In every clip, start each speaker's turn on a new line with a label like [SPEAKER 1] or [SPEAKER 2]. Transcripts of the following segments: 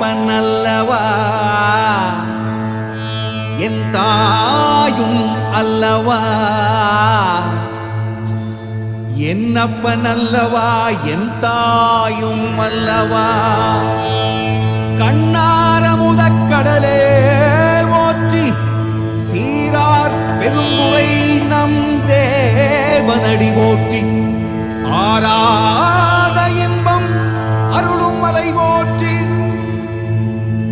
[SPEAKER 1] என்னப்பன் அல்லவா என் தாயும் அல்லவா? என்னப்பன் அல்லவா என் தாயும் அல்லவா? கண்ணார முதக்கடலே ஓற்றி சீரார் பெருந்துரை நம் தேவனடி ஓற்றி ஆராத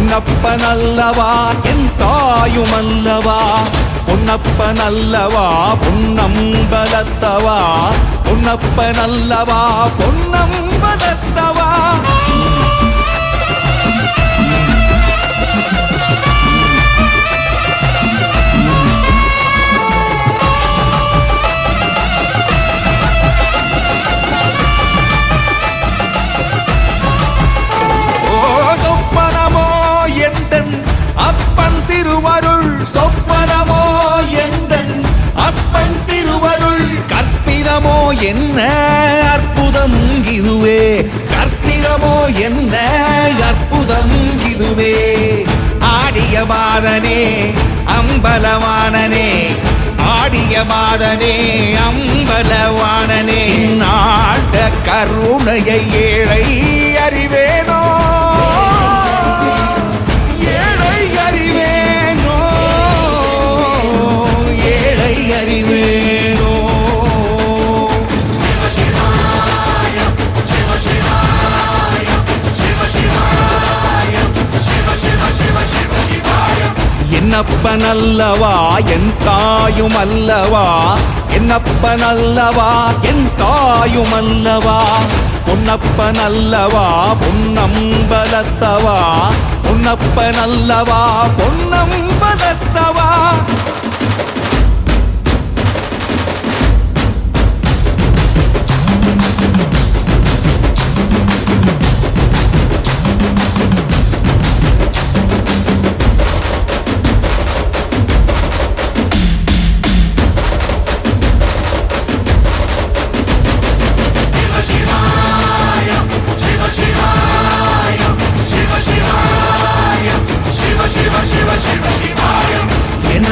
[SPEAKER 1] என்னப்பன் அல்லவா என் தாயும் அல்லவா பொன்னப்பன் அல்லவா பொன்னம்பலத்தவா? பொன்னப்பன் பொன்னம் சொப்பனமோ எந்தன் அப்பன் திருவருள். கற்பிதமோ என்ன அற்புதம் இதுவே. கற்பிதமோ என்ன அற்புதம் இதுவே. ஆடிய மாதனே அம்பலவானனே. ஆடிய மாதனே அம்பலவானனே. நாட கருணையை ஏழை அறிவேன். என்னப்பன் அல்லவா என் தாயும் அல்லவா என்னப்பன் அல்லவா என் தாயும் அல்லவா பொன்னப்பன் அல்லவா பொன்னம்பலத்தவா? பொன்னப்பன் அல்லவா பொன்னம்பலத்தவா?